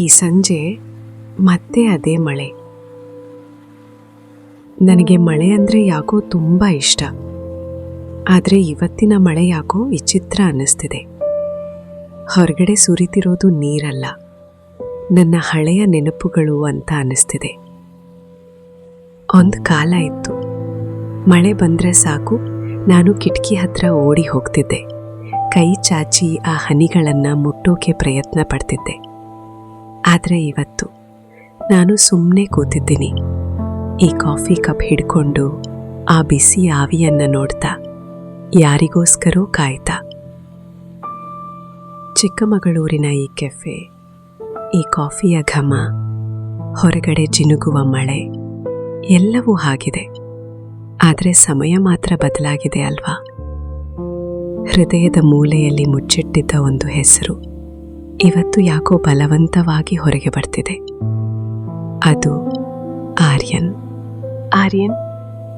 ಈ ಸಂಜೆ ಮತ್ತೆ ಅದೇ ಮಳೆ. ನನಗೆ ಮಳೆ ಅಂದರೆ ಯಾಕೋ ತುಂಬ ಇಷ್ಟ. ಆದರೆ ಇವತ್ತಿನ ಮಳೆ ಯಾಕೋ ವಿಚಿತ್ರ ಅನ್ನಿಸ್ತಿದೆ. ಹೊರಗಡೆ ಸುರಿತಿರೋದು ನೀರಲ್ಲ. ನನ್ನ ಹಳೆಯ ನೆನಪುಗಳು ಅಂತ ಅನ್ನಿಸ್ತಿದೆ. ಒಂದು ಕಾಲ ಇತ್ತು. ಮಳೆ ಬಂದರೆ ಸಾಕು, ನಾನು ಕಿಟಕಿ ಹತ್ರ ಓಡಿ ಹೋಗ್ತಿದ್ದೆ. ಕೈ ಚಾಚಿ ಆ ಹನಿಗಳನ್ನು ಮುಟ್ಟೋಕೆ ಪ್ರಯತ್ನ ಪಡ್ತಿದ್ದೆ. ಆದರೆ ಇವತ್ತು ನಾನು ಸುಮ್ಮನೆ ಕೂತಿದ್ದೀನಿ. ಈ ಕಾಫಿ ಕಪ್ ಹಿಡ್ಕೊಂಡು ಆ ಬಿಸಿ ಆವಿಯನ್ನು ನೋಡ್ತಾ ಯಾರಿಗೋಸ್ಕರೋ ಕಾಯ್ತಾ. ಚಿಕ್ಕಮಗಳೂರಿನ ಈ ಕೆಫೆ, ಈ ಕಾಫಿಯ ಘಮ, ಹೊರಗಡೆ ಜಿನುಗುವ ಮಳೆ, ಎಲ್ಲವೂ ಆಗಿದೆ. ಆದರೆ ಸಮಯ ಮಾತ್ರ ಬದಲಾಗಿದೆ ಅಲ್ವಾ? ಹೃದಯದ ಮೂಲೆಯಲ್ಲಿ ಮುಚ್ಚಿಟ್ಟಿದ್ದ ಒಂದು ಹೆಸರು. ಇವತ್ತು ಯಾಕೋ ಬಲವಂತವಾಗಿ ಹೊರಗೆ ಬರ್ತಿದೆ. ಅದು ಆರ್ಯನ್. ಆರ್ಯನ್,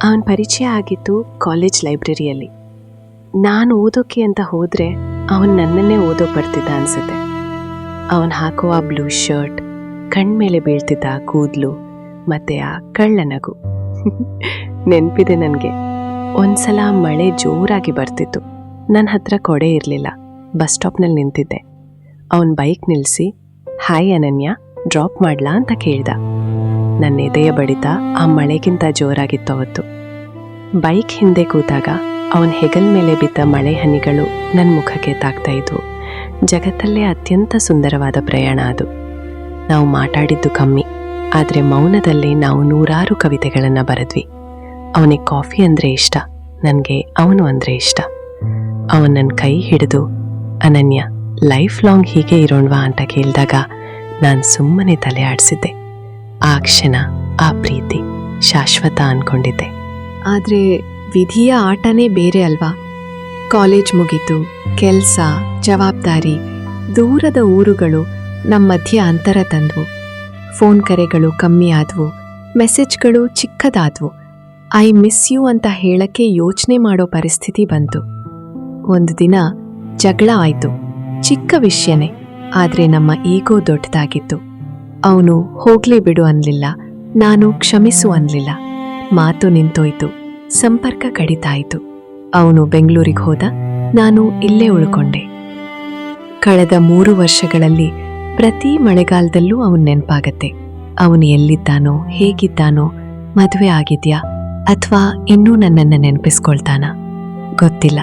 ಅವನ ಪರಿಚಯ ಆಗಿತ್ತು ಕಾಲೇಜ್ ಲೈಬ್ರರಿಯಲ್ಲಿ. ನಾನು ಓದೋಕೆ ಅಂತ ಹೋದರೆ ಅವನು ನನ್ನನ್ನೇ ಓದೋಕೆ ಬರ್ತಿದ್ದ ಅನ್ಸುತ್ತೆ. ಅವನು ಹಾಕುವ ಬ್ಲೂ ಶರ್ಟ್ ಕಣ್ಮೇಲೆ ಬೀಳ್ತಿದ್ದ ಕೂದಲು, ಮತ್ತೆ ಆ ಕಳ್ಳನಗು ನೆನಪಿದೆ ನನಗೆ. ಒಂದ್ಸಲ ಮಳೆ ಜೋರಾಗಿ ಬರ್ತಿತ್ತು. ನನ್ನ ಹತ್ರ ಕೊಡೆ ಇರಲಿಲ್ಲ. ಬಸ್ ಸ್ಟಾಪ್ನಲ್ಲಿ ನಿಂತಿದ್ದೆ. ಅವನ ಬೈಕ್ ನಿಲ್ಲಿಸಿ ಹಾಯ್ ಅನನ್ಯ, ಡ್ರಾಪ್ ಮಾಡ್ಲಾ ಅಂತ ಕೇಳ್ದ. ನನ್ನ ಎದೆಯ ಬಡಿತ ಆ ಮಳೆಗಿಂತ ಜೋರಾಗಿತ್ತು ಅವತ್ತು. ಬೈಕ್ ಹಿಂದೆ ಕೂತಾಗ ಅವನ ಹೆಗಲ್ ಮೇಲೆ ಬಿದ್ದ ಮಳೆ ಹನಿಗಳು ನನ್ನ ಮುಖಕ್ಕೆ ತಾಕ್ತಾ ಇದ್ವು. ಜಗತ್ತಲ್ಲೇ ಅತ್ಯಂತ ಸುಂದರವಾದ ಪ್ರಯಾಣ ಅದು. ನಾವು ಮಾತಾಡಿದ್ದು ಕಮ್ಮಿ, ಆದರೆ ಮೌನದಲ್ಲಿ ನಾವು ನೂರಾರು ಕವಿತೆಗಳನ್ನು ಬರೆದ್ವಿ. ಅವನಿಗೆ ಕಾಫಿ ಅಂದರೆ ಇಷ್ಟ, ನನಗೆ ಅವನು ಅಂದರೆ ಇಷ್ಟ. ಅವನ ನನ್ನ ಕೈ ಹಿಡಿದು, ಅನನ್ಯ ಲೈಫ್ ಲಾಂಗ್ ಹೀಗೆ ಇರೋಣವಾ ಅಂತ ಕೇಳಿದಾಗ ನಾನು ಸುಮ್ಮನೆ ತಲೆ ಆಡಿಸಿದ್ದೆ. ಆ ಕ್ಷಣ, ಆ ಪ್ರೀತಿ ಶಾಶ್ವತ ಅನ್ಕೊಂಡಿದ್ದೆ. ಆದರೆ ವಿಧಿಯ ಆಟನೇ ಬೇರೆ ಅಲ್ವಾ? ಕಾಲೇಜ್ ಮುಗಿತು, ಕೆಲಸ, ಜವಾಬ್ದಾರಿ, ದೂರದ ಊರುಗಳು ನಮ್ಮ ಮಧ್ಯೆ ಅಂತರ ತಂದವು. ಫೋನ್ ಕರೆಗಳು ಕಮ್ಮಿ ಆದವು, ಮೆಸೇಜ್ಗಳು ಚಿಕ್ಕದಾದವು. ಐ ಮಿಸ್ ಯು ಅಂತ ಹೇಳಕ್ಕೆ ಯೋಚನೆ ಮಾಡೋ ಪರಿಸ್ಥಿತಿ ಬಂತು. ಒಂದು ದಿನ ಜಗಳ ಆಯಿತು. ಚಿಕ್ಕ ವಿಷಯನೇ, ಆದರೆ ನಮ್ಮ ಈಗೋ ದೊಡ್ಡದಾಗಿತ್ತು. ಅವನು ಹೋಗ್ಲಿ ಬಿಡು ಅನ್ಲಿಲ್ಲ, ನಾನು ಕ್ಷಮಿಸು ಅನ್ಲಿಲ್ಲ. ಮಾತು ನಿಂತೋಯ್ತು, ಸಂಪರ್ಕ ಕಡಿತಾಯಿತು. ಅವನು ಬೆಂಗಳೂರಿಗೆ ಹೋದ, ನಾನು ಇಲ್ಲೇ ಉಳ್ಕೊಂಡೆ. ಕಳೆದ ಮೂರು ವರ್ಷಗಳಲ್ಲಿ ಪ್ರತಿ ಮಳೆಗಾಲದಲ್ಲೂ ಅವನ್ ನೆನಪಾಗತ್ತೆ. ಅವನು ಎಲ್ಲಿದ್ದಾನೋ, ಹೇಗಿದ್ದಾನೋ, ಮದುವೆ ಆಗಿದ್ಯಾ, ಅಥವಾ ಇನ್ನೂ ನನ್ನನ್ನು ನೆನಪಿಸ್ಕೊಳ್ತಾನ? ಗೊತ್ತಿಲ್ಲ.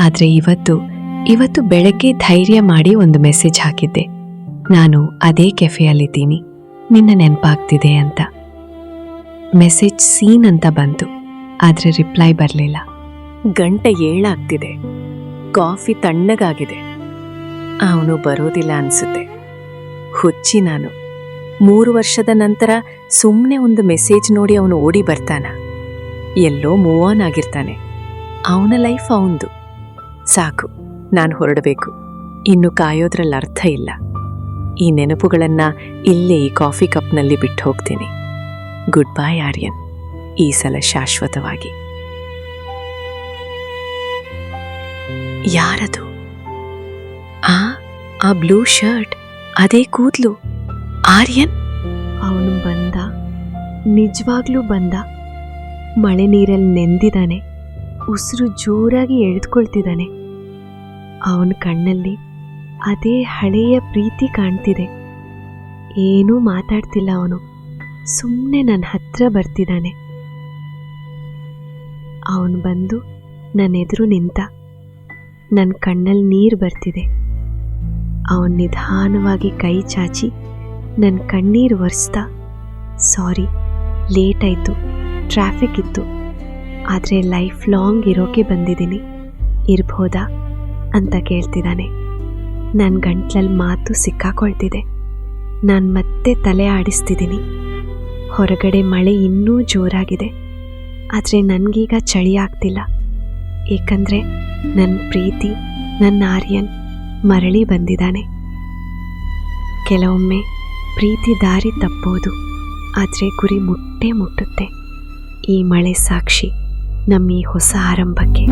ಆದರೆ ಇವತ್ತು ಇವತ್ತು ಬೆಳಗ್ಗೆ ಧೈರ್ಯ ಮಾಡಿ ಒಂದು ಮೆಸೇಜ್ ಹಾಕಿದ್ದೆ. ನಾನು ಅದೇ ಕೆಫೆಯಲ್ಲಿದ್ದೀನಿ. ನಿನ್ನ ನೆನಪಾಗ್ತಿದೆ ಅಂತ. ಮೆಸೇಜ್ ಸೀನ್ ಅಂತ ಬಂತು. ಆದರೆ ರಿಪ್ಲೈ ಬರಲಿಲ್ಲ. ಗಂಟೆ ಏಳಾಗ್ತಿದೆ. ಕಾಫಿ ತಣ್ಣಗಾಗಿದೆ. ಅವನು ಬರೋದಿಲ್ಲ ಅನ್ಸುತ್ತೆ. ಹುಚ್ಚಿ ನಾನು. ಮೂರು ವರ್ಷದ ನಂತರ ಸುಮ್ಮನೆ ಒಂದು ಮೆಸೇಜ್ ನೋಡಿ ಅವನು ಓಡಿ ಬರ್ತಾನ. ಎಲ್ಲೋ ಮೂವ್ ಆನ್ ಆಗಿರ್ತಾನೆ. ಅವನ ಲೈಫ್ ಅವಂದು. ಸಾಕು. ನಾನು ಹೊರಡಬೇಕು. ಇನ್ನು ಕಾಯೋದ್ರಲ್ಲಿ ಅರ್ಥ ಇಲ್ಲ. ಈ ನೆನಪುಗಳನ್ನು ಇಲ್ಲೇ ಈ ಕಾಫಿ ಕಪ್ನಲ್ಲಿ ಬಿಟ್ಟು ಹೋಗ್ತೀನಿ. ಗುಡ್ ಬೈ ಆರ್ಯನ್ ಈ ಸಲ ಶಾಶ್ವತವಾಗಿ. ಯಾರದು? ಆ ಆ ಬ್ಲೂ ಶರ್ಟ್, ಅದೇ ಕೂದ್ಲು. ಆರ್ಯನ್ ಅವನು ಬಂದ. ನಿಜವಾಗ್ಲೂ ಬಂದ. ಮಳೆ ನೀರಲ್ಲಿ ನೆಂದಿದ್ದಾನೆ ಉಸಿರು ಜೋರಾಗಿ ಎಳೆದುಕೊಳ್ತಿದ್ದಾನೆ ಅವನ ಕಣ್ಣಲ್ಲಿ ಅದೇ ಹಳೆಯ ಪ್ರೀತಿ ಕಾಣ್ತಿದೆ. ಏನೂ ಮಾತಾಡ್ತಿಲ್ಲ ಅವನು. ಸುಮ್ಮನೆ ನನ್ನ ಹತ್ರ ಬರ್ತಿದ್ದಾನೆ ಅವನು ಬಂದು ನನ್ನ ಎದುರು ನಿಂತ ನನ್ನ ಕಣ್ಣಲ್ಲಿ ನೀರು ಬರ್ತಿದೆ. ಅವನು ನಿಧಾನವಾಗಿ ಕೈ ಚಾಚಿ ನನ್ನ ಕಣ್ಣೀರು ಒರೆಸ್ತಾ, ಸಾರಿ, ಲೇಟ್ ಆಯಿತು, ಟ್ರಾಫಿಕ್ ಇತ್ತು, ಆದರೆ ಲೈಫ್ ಲಾಂಗ್ ಇರೋಕೆ ಬಂದಿದ್ದೀನಿ. ಇರ್ಬೋದಾ? ಅಂತ ಕೇಳ್ತಿದ್ದಾನೆ. ನನ್ನ ಗಂಟ್ಲಲ್ಲಿ ಮಾತು ಸಿಕ್ಕಾಕೊಳ್ತಿದೆ. ನಾನು ಮತ್ತೆ ತಲೆ ಆಡಿಸ್ತಿದ್ದೀನಿ ಹೊರಗಡೆ ಮಳೆ ಇನ್ನೂ ಜೋರಾಗಿದೆ. ಆದರೆ ನನಗೀಗ ಚಳಿ ಆಗ್ತಿಲ್ಲ. ಏಕೆಂದರೆ ನನ್ನ ಪ್ರೀತಿ ನನ್ನ ಆರ್ಯನ್ ಮರಳಿ ಬಂದಿದ್ದಾನೆ. ಕೆಲವೊಮ್ಮೆ ಪ್ರೀತಿ ದಾರಿ ತಪ್ಪೋದು, ಆದರೆ ಗುರಿ ಮುಟ್ಟೆ ಮುಟ್ಟುತ್ತೆ. ಈ ಮಳೆ ಸಾಕ್ಷಿ ನಮ್ಮ ಈ ಹೊಸ ಆರಂಭಕ್ಕೆ.